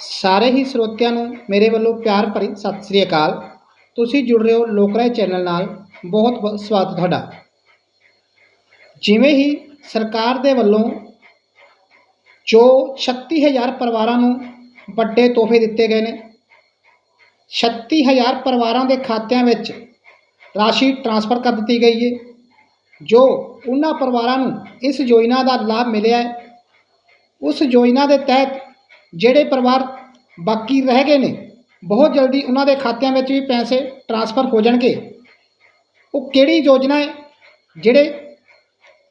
ਸਾਰੇ ਹੀ ਸਰੋਤਿਆਂ ਨੂੰ ਮੇਰੇ ਵੱਲੋਂ ਪਿਆਰ ਭਰੀ ਸਤਿ ਸ੍ਰੀ ਅਕਾਲ। ਤੁਸੀਂ ਜੁੜ ਰਹੇ ਹੋ ਲੋਕ ਰਾਏ ਚੈਨਲ ਨਾਲ। ਬਹੁਤ ਬਹੁਤ ਸਵਾਗਤ ਤੁਹਾਡਾ। ਜਿਵੇਂ ਹੀ ਸਰਕਾਰ ਦੇ ਵੱਲੋਂ ਜੋ 36000 ਪਰਿਵਾਰਾਂ ਨੂੰ ਵੱਡੇ ਤੋਹਫੇ ਦਿੱਤੇ ਗਏ ਨੇ 36000 ਪਰਿਵਾਰਾਂ ਦੇ ਖਾਤਿਆਂ ਵਿੱਚ ਰਾਸ਼ੀ ਟ੍ਰਾਂਸਫਰ ਕਰ ਦਿੱਤੀ ਗਈ ਹੈ ਜੋ ਉਹਨਾਂ ਪਰਿਵਾਰਾਂ ਨੂੰ ਇਸ ਯੋਜਨਾ ਦਾ ਲਾਭ ਮਿਲਿਆ ਉਸ ਯੋਜਨਾ ਦੇ ਤਹਿਤ ਜਿਹੜੇ ਪਰਿਵਾਰ ਬਾਕੀ ਰਹਿ ਗਏ ਨੇ, ਬਹੁਤ ਜਲਦੀ ਉਹਨਾਂ ਦੇ ਖਾਤਿਆਂ ਵਿੱਚ ਵੀ ਪੈਸੇ ਟ੍ਰਾਂਸਫਰ ਹੋ ਜਾਣਗੇ। ਉਹ ਕਿਹੜੀ ਯੋਜਨਾ ਹੈ ਜਿਹੜੇ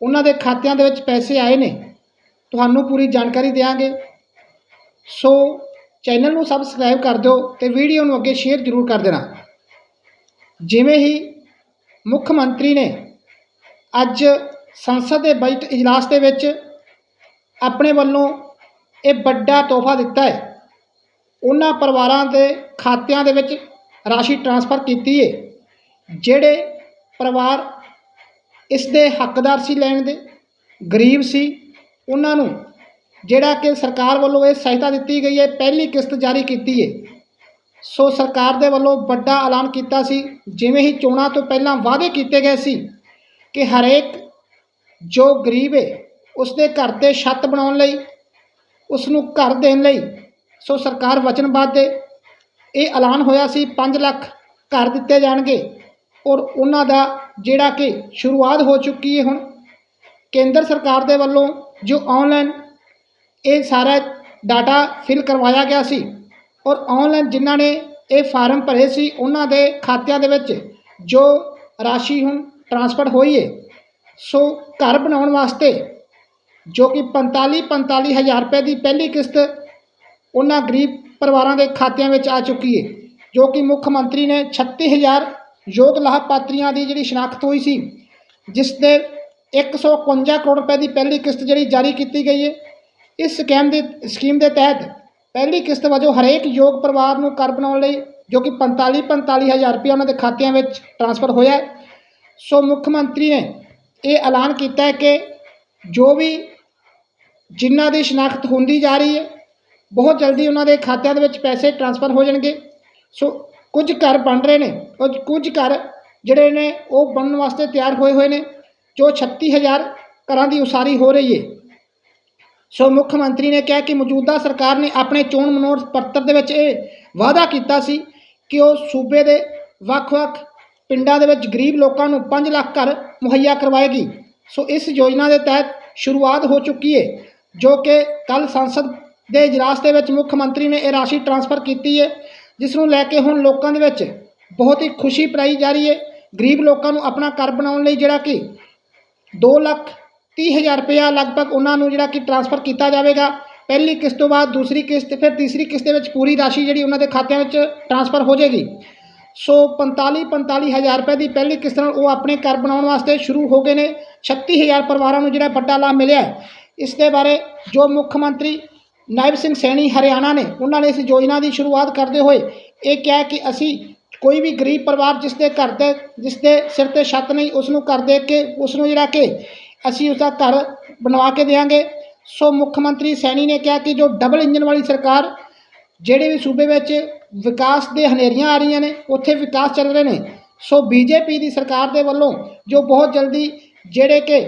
ਉਹਨਾਂ ਦੇ ਖਾਤਿਆਂ ਦੇ ਵਿੱਚ ਪੈਸੇ ਆਏ ਨੇ? ਤੁਹਾਨੂੰ ਪੂਰੀ ਜਾਣਕਾਰੀ ਦਿਆਂਗੇ। ਸੋ ਚੈਨਲ ਨੂੰ ਸਬਸਕ੍ਰਾਈਬ ਕਰ ਦਿਓ ਤੇ ਵੀਡੀਓ ਨੂੰ ਅੱਗੇ ਸ਼ੇਅਰ ਜ਼ਰੂਰ ਕਰ ਦੇਣਾ। ਜਿਵੇਂ ਹੀ ਮੁੱਖ ਮੰਤਰੀ ਨੇ ਅੱਜ ਸੰਸਦ ਦੇ ਬਜਟ ਇਜਲਾਸ ਦੇ ਵਿੱਚ ਆਪਣੇ ਵੱਲੋਂ ਇਹ ਵੱਡਾ ਤੋਹਫਾ ਦਿੱਤਾ ਹੈ। ਉਹਨਾਂ ਪਰਿਵਾਰਾਂ ਦੇ ਖਾਤਿਆਂ ਦੇ ਵਿੱਚ ਰਾਸ਼ੀ ਟ੍ਰਾਂਸਫਰ ਕੀਤੀ ਹੈ, ਜਿਹੜੇ ਪਰਿਵਾਰ ਇਸ ਦੇ ਹੱਕਦਾਰ ਸੀ ਲੈਣ ਦੇ, ਗਰੀਬ ਸੀ। ਉਹਨਾਂ ਨੂੰ ਜਿਹੜਾ ਕਿ ਸਰਕਾਰ ਵੱਲੋਂ ਇਹ ਸਹਾਇਤਾ ਦਿੱਤੀ ਗਈ ਹੈ, ਪਹਿਲੀ ਕਿਸ਼ਤ ਜਾਰੀ ਕੀਤੀ ਹੈ। ਸੋ ਸਰਕਾਰ ਦੇ ਵੱਲੋਂ ਵੱਡਾ ਐਲਾਨ ਕੀਤਾ ਸੀ, ਜਿਵੇਂ ਹੀ ਚੋਣਾਂ ਤੋਂ ਪਹਿਲਾਂ ਵਾਅਦੇ ਕੀਤੇ ਗਏ ਸੀ ਕਿ ਹਰੇਕ ਜੋ ਗਰੀਬ ਹੈ ਉਸ ਦੇ ਘਰ ਤੇ ਛੱਤ ਬਣਾਉਣ ਲਈ ਉਸ ਨੂੰ ਘਰ ਦੇਣ ਲਈ। ਸੋ ਸਰਕਾਰ ਵਚਨਬੱਧ ਹੈ ਇਹ ਐਲਾਨ ਹੋਇਆ ਸੀ 5 ਲੱਖ ਘਰ ਦਿੱਤੇ ਜਾਣਗੇ ਔਰ ਉਹਨਾਂ ਦਾ ਜਿਹੜਾ ਕਿ ਸ਼ੁਰੂਆਤ ਹੋ ਚੁੱਕੀ ਹੈ ਹੁਣ, ਕੇਂਦਰ ਸਰਕਾਰ ਦੇ ਵੱਲੋਂ ਜੋ ਆਨਲਾਈਨ ਇਹ ਸਾਰਾ ਡਾਟਾ ਫਿਲ ਕਰਵਾਇਆ ਗਿਆ ਸੀ ਔਰ ਆਨਲਾਈਨ ਜਿਨ੍ਹਾਂ ਨੇ ਇਹ ਫਾਰਮ ਭਰੇ ਸੀ, ਉਹਨਾਂ ਦੇ ਖਾਤਿਆਂ ਦੇ ਵਿੱਚ ਜੋ ਰਾਸ਼ੀ ਹੁਣ ਟ੍ਰਾਂਸਫਰ ਹੋਈ ਹੈ, ਸੋ ਘਰ ਬਣਾਉਣ ਵਾਸਤੇ ਜੋ ਕਿ 45 45 ਹਜ਼ਾਰ ਰੁਪਏ ਦੀ ਪਹਿਲੀ ਕਿਸ਼ਤ ਉਹਨਾਂ ਗਰੀਬ ਪਰਿਵਾਰਾਂ ਦੇ ਖਾਤਿਆਂ ਵਿੱਚ ਆ ਚੁੱਕੀ ਹੈ ਜੋ ਕਿ ਮੁੱਖ ਮੰਤਰੀ ਨੇ 36000 ਯੋਗ ਲਾਭਪਾਤਰੀਆਂ ਦੀ ਜਿਹੜੀ ਸ਼ਨਾਖਤ ਹੋਈ ਸੀ, ਜਿਸ ਦੇ 151 ਕਰੋੜ ਰੁਪਏ ਦੀ ਪਹਿਲੀ ਕਿਸ਼ਤ ਜਿਹੜੀ ਜਾਰੀ ਕੀਤੀ ਗਈ ਹੈ ਇਸ ਸਕੈਮ ਦੇ, ਸਕੀਮ ਦੇ ਤਹਿਤ ਪਹਿਲੀ ਕਿਸ਼ਤ ਵਜੋਂ ਹਰੇਕ ਯੋਗ ਪਰਿਵਾਰ ਨੂੰ ਕਰ ਬਣਾਉਣ ਲਈ ਜੋ ਕਿ 45 45 ਹਜ਼ਾਰ ਰੁਪਏ ਉਹਨਾਂ ਦੇ ਖਾਤਿਆਂ ਵਿੱਚ ਟ੍ਰਾਂਸਫਰ ਹੋਇਆ ਸੋ ਮੁੱਖ ਮੰਤਰੀ ਨੇ ਇਹ ਐਲਾਨ ਕੀਤਾ ਹੈ ਕਿ ਜੋ ਵੀ ਜਿਨ੍ਹਾਂ ਦੀ ਸ਼ਨਾਖਤ ਹੁੰਦੀ ਜਾ ਰਹੀ ਹੈ, ਬਹੁਤ ਜਲਦੀ ਉਹਨਾਂ ਦੇ ਖਾਤਿਆਂ ਦੇ ਵਿੱਚ ਪੈਸੇ ਟ੍ਰਾਂਸਫਰ ਹੋ ਜਾਣਗੇ। ਸੋ ਕੁਝ ਘਰ ਬਣ ਰਹੇ ਨੇ ਕੁਝ ਕੁਝ ਘਰ ਜਿਹੜੇ ਨੇ, ਉਹ ਬਣਨ ਵਾਸਤੇ ਤਿਆਰ ਹੋਏ ਹੋਏ ਨੇ, ਜੋ 36000 ਘਰਾਂ ਦੀ ਉਸਾਰੀ ਹੋ ਰਹੀ ਹੈ। ਸੋ ਮੁੱਖ ਮੰਤਰੀ ਨੇ ਕਿਹਾ ਕਿ ਮੌਜੂਦਾ ਸਰਕਾਰ ਨੇ ਆਪਣੇ ਚੋਣ ਮਨੋਰਥ ਪੱਤਰ ਦੇ ਵਿੱਚ ਇਹ ਵਾਅਦਾ ਕੀਤਾ ਸੀ ਕਿ ਉਹ ਸੂਬੇ ਦੇ ਵੱਖ-ਵੱਖ ਪਿੰਡਾਂ ਦੇ ਵਿੱਚ ਗਰੀਬ ਲੋਕਾਂ ਨੂੰ 5 ਲੱਖ ਘਰ ਮੁਹੱਈਆ ਕਰਵਾਏਗੀ। ਸੋ ਇਸ ਯੋਜਨਾ ਦੇ ਤਹਿਤ ਸ਼ੁਰੂਆਤ ਹੋ ਚੁੱਕੀ ਹੈ। ਜੋ ਕਿ ਕੱਲ ਸੰਸਦ ਦੇ ਇਜਲਾਸ ਦੇ ਵਿੱਚ ਮੁੱਖ ਮੰਤਰੀ ਨੇ ਇਹ ਰਾਸ਼ੀ ਟ੍ਰਾਂਸਫਰ ਕੀਤੀ ਹੈ, ਜਿਸ ਨੂੰ ਲੈ ਕੇ ਹੁਣ ਲੋਕਾਂ ਦੇ ਵਿੱਚ ਬਹੁਤ ਹੀ ਖੁਸ਼ੀ ਪ੍ਰਾਈ ਜਾ ਰਹੀ ਹੈ। ਗਰੀਬ ਲੋਕਾਂ ਨੂੰ ਆਪਣਾ ਘਰ ਬਣਾਉਣ ਲਈ ਜਿਹੜਾ ਕਿ 2 ਲੱਖ ਤੀਹ ਹਜ਼ਾਰ ਰੁਪਇਆ ਲਗਭਗ ਉਹਨਾਂ ਨੂੰ ਜਿਹੜਾ ਕਿ ਟ੍ਰਾਂਸਫਰ ਕੀਤਾ ਜਾਵੇਗਾ। ਪਹਿਲੀ ਕਿਸ਼ਤ ਤੋਂ ਬਾਅਦ ਦੂਸਰੀ ਕਿਸ਼ਤ, ਫਿਰ ਤੀਸਰੀ ਕਿਸ਼ਤ ਦੇ ਵਿੱਚ ਪੂਰੀ ਰਾਸ਼ੀ ਜਿਹੜੀ ਉਹਨਾਂ ਦੇ ਖਾਤਿਆਂ ਵਿੱਚ ਟ੍ਰਾਂਸਫਰ ਹੋ ਜਾਏਗੀ। ਸੋ 45 45 ਹਜ਼ਾਰ ਰੁਪਏ ਦੀ ਪਹਿਲੀ ਕਿਸ਼ਤ ਨਾਲ ਉਹ ਆਪਣੇ ਘਰ ਬਣਾਉਣ ਵਾਸਤੇ ਸ਼ੁਰੂ ਹੋ ਗਏ ਨੇ। 36000 ਪਰਿਵਾਰਾਂ ਨੂੰ ਜਿਹੜਾ ਵੱਡਾ ਲਾਭ ਮਿਲਿਆ ਇਸ ਦੇ ਬਾਰੇ ਜੋ ਮੁੱਖ ਮੰਤਰੀ ਨਾਇਬ ਸਿੰਘ ਸੈਣੀ ਹਰਿਆਣਾ ਨੇ, ਉਹਨਾਂ ਨੇ ਇਸ ਯੋਜਨਾ ਦੀ ਸ਼ੁਰੂਆਤ ਕਰਦੇ ਹੋਏ ਇਹ ਕਿਹਾ ਕਿ ਅਸੀਂ ਕੋਈ ਵੀ ਗਰੀਬ ਪਰਿਵਾਰ ਜਿਸ ਦੇ ਘਰ ਤੇ ਜਿਸ ਦੇ ਸਿਰ ਤੇ ਛੱਤ ਨਹੀਂ ਉਸ ਨੂੰ ਘਰ ਦੇ ਕੇ ਉਸ ਨੂੰ ਜਿਹੜਾ ਕਿ ਅਸੀਂ ਉਸਦਾ ਘਰ ਬਣਵਾ ਕੇ ਦੇਵਾਂਗੇ ਸੋ ਮੁੱਖ ਮੰਤਰੀ ਸੈਣੀ ਨੇ ਕਿਹਾ ਕਿ ਜੋ ਡਬਲ ਇੰਜਨ ਵਾਲੀ ਸਰਕਾਰ, ਜਿਹੜੇ ਵੀ ਸੂਬੇ ਵਿੱਚ ਵਿਕਾਸ ਦੇ ਹਨੇਰੀਆਂ ਆ ਰਹੀਆਂ ਨੇ, ਉੱਥੇ ਵਿਕਾਸ ਚੱਲ ਰਹੇ ਨੇ। ਸੋ ਬੀਜੇਪੀ ਦੀ ਸਰਕਾਰ ਦੇ ਵੱਲੋਂ ਜੋ ਬਹੁਤ ਜਲਦੀ ਜਿਹੜੇ ਕਿ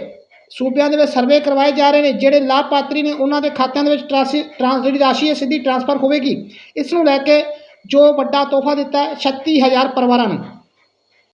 ਸੂਬਿਆਂ ਦੇ ਵਿੱਚ ਸਰਵੇ ਕਰਵਾਏ ਜਾ ਰਹੇ ਨੇ, ਜਿਹੜੇ ਲਾਭਪਾਤਰੀ ਨੇ ਉਹਨਾਂ ਦੇ ਖਾਤਿਆਂ ਦੇ ਵਿੱਚ ਟਰਾਂਸੀ, ਟਰਾਂਸ, ਜਿਹੜੀ ਰਾਸ਼ੀ ਹੈ, ਸਿੱਧੀ ਟ੍ਰਾਂਸਫਰ ਹੋਵੇਗੀ। ਇਸ ਨੂੰ ਲੈ ਕੇ ਜੋ ਵੱਡਾ ਤੋਹਫਾ ਦਿੱਤਾ ਹੈ 36000 ਪਰਿਵਾਰਾਂ ਨੂੰ।